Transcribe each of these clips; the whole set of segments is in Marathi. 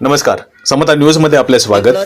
नमस्कार. समता न्यूजमध्ये आपले स्वागत.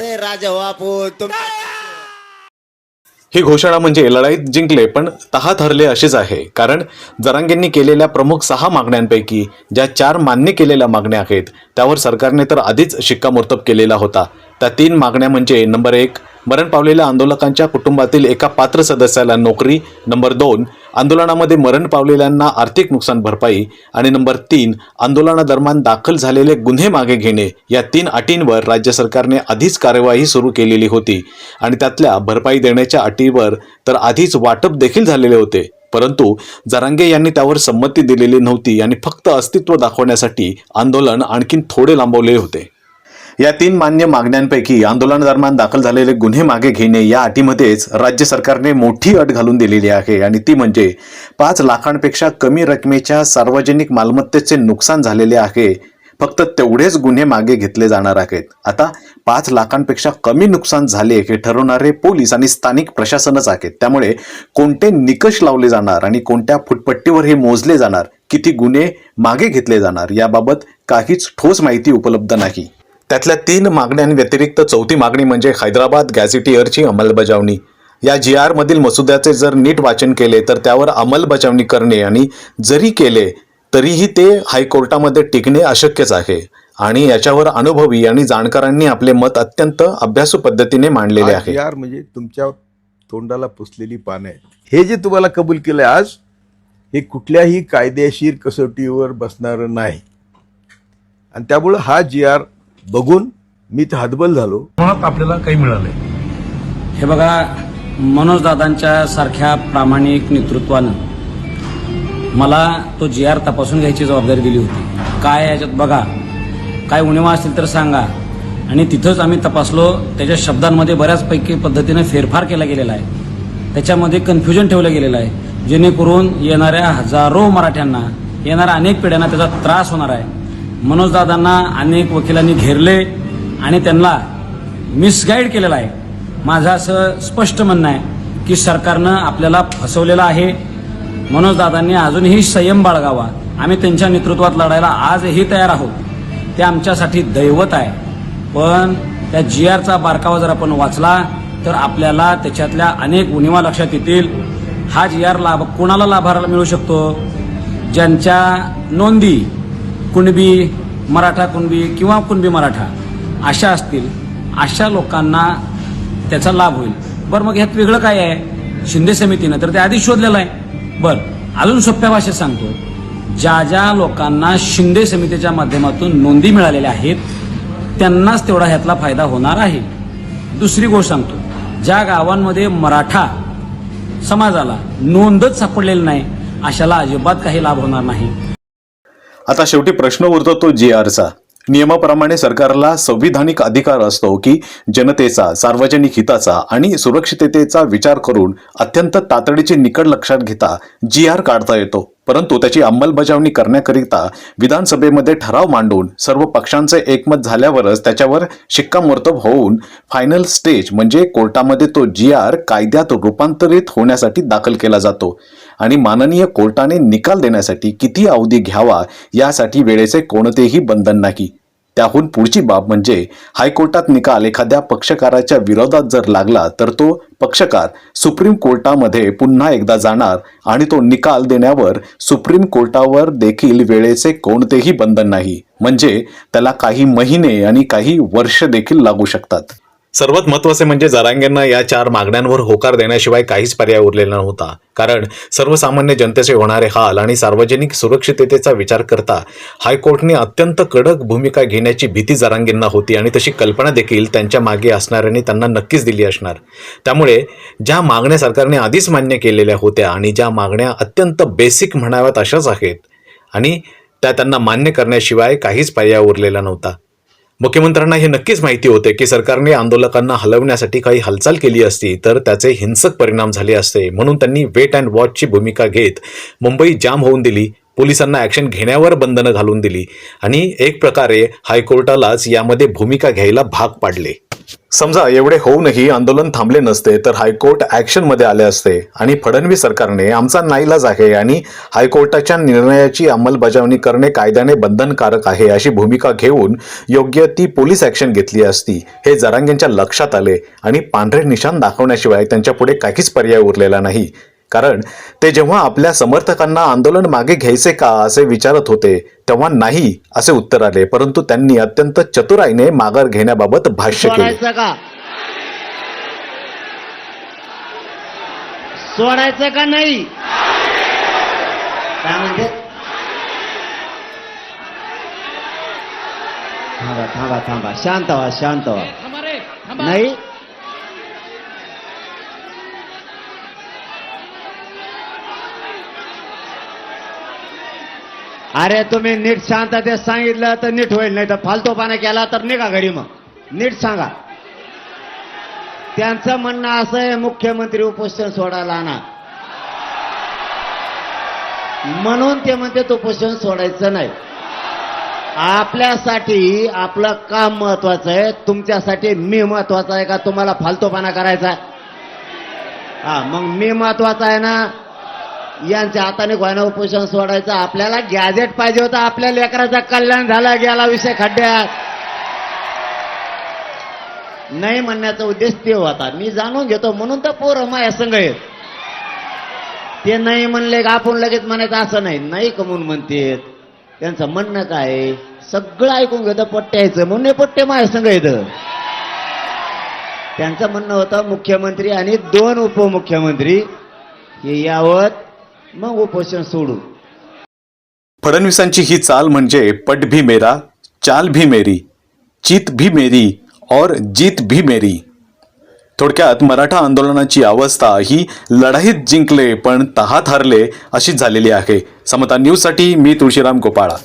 ही घोषणा म्हणजे लढाईत जिंकले पण तहात हरले अशीच आहे. कारण जरांगेंनी केलेल्या प्रमुख सहा मागण्यांपैकी ज्या चार मान्य केलेल्या मागण्या आहेत त्यावर सरकारने तर आधीच शिक्कामोर्तब केलेला होता. त्या तीन मागण्या म्हणजे नंबर एक मरण पावलेल्या आंदोलकांच्या कुटुंबातील एका पात्र सदस्याला नोकरी नंबर दोन आंदोलनामध्ये मरण पावलेल्यांना आर्थिक नुकसान भरपाई आणि नंबर तीन आंदोलनादरम्यान दाखल झालेले गुन्हे मागे घेणे या तीन अटींवर राज्य सरकारने आधीच कार्यवाही सुरू केलेली होती आणि त्यातल्या भरपाई देण्याच्या अटीवर तर आधीच वाटप देखील झालेले होते. परंतु जरांगे यांनी त्यावर संमती दिलेली नव्हती आणि फक्त अस्तित्व दाखवण्यासाठी आंदोलन आणखीन थोडे लांबवले होते. या तीन मान्य मागण्यांपैकी आंदोलनादरम्यान दाखल झालेले गुन्हे मागे घेणे या अटीमध्येच राज्य सरकारने मोठी अट घालून दिलेली आहे. आणि ती म्हणजे पाच लाखांपेक्षा कमी रकमेच्या सार्वजनिक मालमत्तेचे नुकसान झालेले आहे. फक्त तेवढेच गुन्हे मागे घेतले जाणार आहेत. आता पाच लाखांपेक्षा कमी नुकसान झाले हे ठरवणारे पोलीस आणि स्थानिक प्रशासनच आहेत. त्यामुळे कोणते निकष लावले जाणार आणि कोणत्या फुटपट्टीवर हे मोजले जाणार किती गुन्हे मागे घेतले जाणार याबाबत काहीच ठोस माहिती उपलब्ध नाही. त्यातल्या तीन मागण्यांव्यतिरिक्त चौथी मागणी म्हणजे हैदराबाद गॅझेटियरची अंमलबजावणी. या जी आरमधील मसुद्याचे जर नीट वाचन केले तर त्यावर अंमलबजावणी करणे आणि जरी केले तरीही ते हायकोर्टामध्ये टिकणे अशक्यच आहे. आणि याच्यावर अनुभवी आणि जाणकारांनी आपले मत अत्यंत अभ्यासू पद्धतीने मांडलेले आहे. यार म्हणजे तुमच्या तोंडाला पुसलेली पानं हे जे तुम्हाला कबूल केलं आज हे कुठल्याही कायदेशीर कसोटीवर बसणारं नाही. आणि त्यामुळं हा जी आर बघून मी तर हतबल झालो. मुळात आपल्याला काही मिळालंय. हे बघा मनोजदादांच्या सारख्या प्रामाणिक नेतृत्वानं मला तो जी आर तपासून घ्यायची जबाबदारी दिली होती. काय याच्यात बघा. काय उणिवा असतील तर सांगा. आणि तिथंच आम्ही तपासलो त्याच्या शब्दांमध्ये बऱ्याचपैकी पद्धतीने फेरफार केला गेलेला आहे. त्याच्यामध्ये कन्फ्युजन ठेवलं गेलेलं आहे. जेणेकरून येणाऱ्या हजारो मराठ्यांना येणाऱ्या अनेक पिढ्यांना त्याचा त्रास होणार आहे. मनोजदादांना अनेक वकिलांनी घेरले आणि त्यांना मिसगाईड केलेलं आहे. माझं असं स्पष्ट म्हणणं आहे की सरकारनं आपल्याला फसवलेलं आहे. मनोजदादांनी अजूनही संयम बाळगावा. आम्ही त्यांच्या नेतृत्वात लढायला आजही तयार आहोत. ते आमच्यासाठी दैवत आहे. पण त्या जी आरचा बारकावा जर आपण वाचला तर आपल्याला त्याच्यातल्या अनेक उणिवा लक्षात येतील. हा जी आर लाभ कोणाला लाभाराला मिळू शकतो? ज्यांच्या नोंदी कुणबी मराठा कुणबी किंवा कुणबी मराठा अशा असतील अशा लोकांना त्याचा लाभ होईल. बरं मग ह्यात वेगळं काय आहे? शिंदे समितीनं तर ते आधीच शोधलेलं आहे. बरं अजून सोप्या भाषेत सांगतो. ज्या ज्या लोकांना शिंदे समितीच्या माध्यमातून नोंदी मिळालेल्या आहेत त्यांनाच तेवढा ह्यातला फायदा होणार आहे. दुसरी गोष्ट सांगतो. ज्या गावांमध्ये मराठा समाजाला नोंदच सापडलेली नाही अशाला अजिबात काही लाभ होणार नाही. आता शेवटी प्रश्न उरतो तो जी आरचा नियमाप्रमाणे सरकारला संविधानिक अधिकार असतो की जनतेचा सार्वजनिक हिताचा आणि सुरक्षिततेचा विचार करून अत्यंत तातडीचे निकड लक्षात घेता जी आर काढता येतो. परंतु त्याची अंमलबजावणी करण्याकरिता विधानसभेमध्ये ठराव मांडून सर्व पक्षांचे एकमत झाल्यावरच त्याच्यावर शिक्कामोर्तब होऊन फायनल स्टेज म्हणजे कोर्टामध्ये तो जी आर कायद्यात रूपांतरित होण्यासाठी दाखल केला जातो. आणि माननीय कोर्टाने निकाल देण्यासाठी किती अवधी घ्यावा यासाठी वेळेचे कोणतेही बंधन नाही. त्याहून पुढची बाब म्हणजे हायकोर्टात निकाल एखाद्या पक्षकाराच्या विरोधात जर लागला तर तो पक्षकार सुप्रीम कोर्टामध्ये पुन्हा एकदा जाणार आणि तो निकाल देण्यावर सुप्रीम कोर्टावर देखील वेळेचे कोणतेही बंधन नाही. म्हणजे त्याला काही महिने आणि काही वर्ष देखील लागू शकतात. सर्वात महत्त्वाचे म्हणजे जरांगेंना या चार मागण्यांवर होकार देण्याशिवाय काहीच पर्याय उरलेला नव्हता. कारण सर्वसामान्य जनतेचे होणारे हाल आणि सार्वजनिक सुरक्षिततेचा विचार करता हायकोर्टने अत्यंत कडक भूमिका घेण्याची भीती जरांगेंना होती आणि तशी कल्पना देखील त्यांच्या मागे असणाऱ्यांनी त्यांना नक्कीच दिली असणार. त्यामुळे ज्या मागण्या सरकारने आधीच मान्य केलेल्या होत्या आणि ज्या मागण्या अत्यंत बेसिक म्हणाव्यात अशाच आहेत आणि त्या त्यांना मान्य करण्याशिवाय काहीच पर्याय उरलेला नव्हता. मुख्यमंत्र्यांना हे नक्कीच माहिती होते की सरकारने आंदोलकांना हलवण्यासाठी काही हालचाल केली असती तर त्याचे हिंसक परिणाम झाले असते. म्हणून त्यांनी वेट अँड वॉचची भूमिका घेत मुंबई जाम होऊन दिली पोलिसांना ॲक्शन घेण्यावर बंधनं घालून दिली आणि एक प्रकारे हायकोर्टालाच यामध्ये भूमिका घ्यायला भाग पाडले. समजा एवढे होऊनही आंदोलन थांबले नसते तर हायकोर्ट ॲक्शनमध्ये आले असते. आणि फडणवीस सरकारने आमचा नाईलाज आहे आणि हायकोर्टाच्या निर्णयाची अंमलबजावणी करणे कायद्याने बंधनकारक आहे अशी भूमिका घेऊन योग्य ती पोलीस ॲक्शन घेतली असती. हे जरांगेंच्या लक्षात आले आणि पांढरे निशाण दाखवण्याशिवाय त्यांच्या पुढे काहीच पर्याय उरलेला नाही. कारण ते जेव्हा आपल्या समर्थकांना आंदोलन मागे घ्यायचे का असे विचारत होते तेव्हा नाही असे उत्तर आले. परंतु त्यांनी अत्यंत चतुराईने माघार घेण्याबाबत भाष्य केले. सोडायचं का? नाही? काय म्हणते? थांबा थांबा थांबा. शांत व्हा शांत व्हा. नाही? अरे तुम्ही नीट शांततेत सांगितलं तर नीट होईल नाही तर फालतूपणा केला तर निघा घरी मग. नीट सांगा. त्यांचं म्हणणं असं आहे मुख्यमंत्री उपोषण सोडायला आणा. म्हणून ते म्हणते उपोषण सोडायचं नाही. आपल्यासाठी आपलं काम महत्वाचं आहे तुमच्यासाठी मी महत्त्वाचा आहे का? तुम्हाला फालतूपणा करायचा आहे? हा मग मी महत्त्वाचा आहे ना यांच्या हाताने गोयना उपोषण सोडायचं. आपल्याला गॅजेट पाहिजे होतं. आपल्या लेकराचा कल्याण झाला गेला विषय खड्ड्यात. नाही म्हणण्याचा उद्देश ते होता. मी जाणून घेतो. म्हणून तर पोरं माया संघ आहेत. ते नाही म्हणले का आपण लगेच म्हणायचं असं नाही. नाही कमून म्हणते त्यांचं म्हणणं काय आहे? सगळं ऐकून घेतं पट्ट्यायचं म्हणून पट्टे माया संघ येत त्यांचं म्हणणं होतं मुख्यमंत्री आणि दोन उपमुख्यमंत्री हे यावत मग उपोषण सोडू. फडणवीसांची ही चाल म्हणजे पट भी मेरा चाल भी मेरी चित भी मेरी और जीत भी मेरी. थोडक्यात मराठा आंदोलनाची अवस्था ही लढाईत जिंकले पण तहात हरले अशीच झालेली आहे. समता न्यूजसाठी मी तुळशीराम गोपाळा.